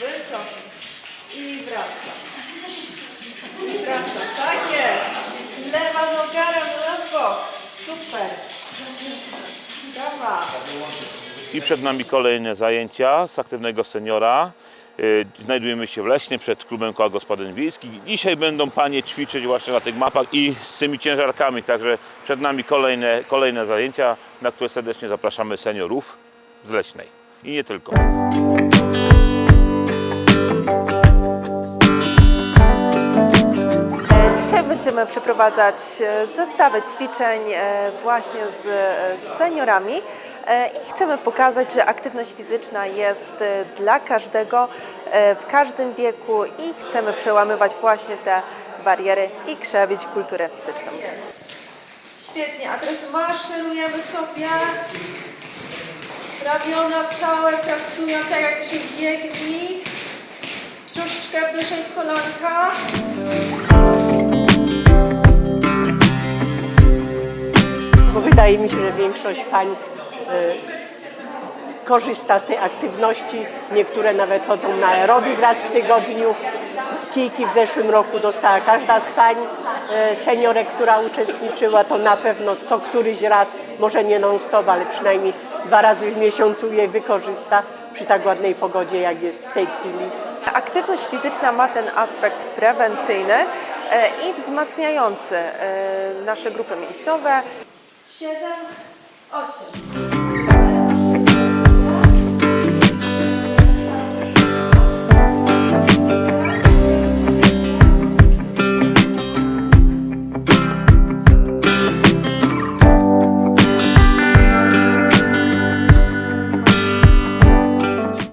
Wyciąg. I wraca. I wraca. Tak jest. Lewa noga, ramiona bok. Super. Brawa. I przed nami kolejne zajęcia z aktywnego seniora. Yy, Znajdujemy się w Leśnie przed klubem koła gospodyń wiejskich. Dzisiaj będą panie ćwiczyć właśnie na tych mapach i z tymi ciężarkami. Także przed nami kolejne, kolejne zajęcia, na które serdecznie zapraszamy seniorów z Leśnej. I nie tylko. Będziemy przeprowadzać e, zestawy ćwiczeń e, właśnie z, z seniorami E, i chcemy pokazać, że aktywność fizyczna jest e, dla każdego e, w każdym wieku i chcemy przełamywać właśnie te bariery i krzewić kulturę fizyczną. Świetnie, a teraz maszerujemy sobie. Ramiona całe pracują tak jakbyśmy biegli. Troszeczkę wyżej kolanka. Wydaje mi się, że większość pań y, korzysta z tej aktywności. Niektóre nawet chodzą na aerobik raz w tygodniu. Kijki w zeszłym roku dostała każda z pań y, seniorek, która uczestniczyła, to na pewno co któryś raz, może nie non-stop, ale przynajmniej dwa razy w miesiącu je wykorzysta przy tak ładnej pogodzie, jak jest w tej chwili. Aktywność fizyczna ma ten aspekt prewencyjny e, i wzmacniający nasze grupy mięśniowe. 7, 8.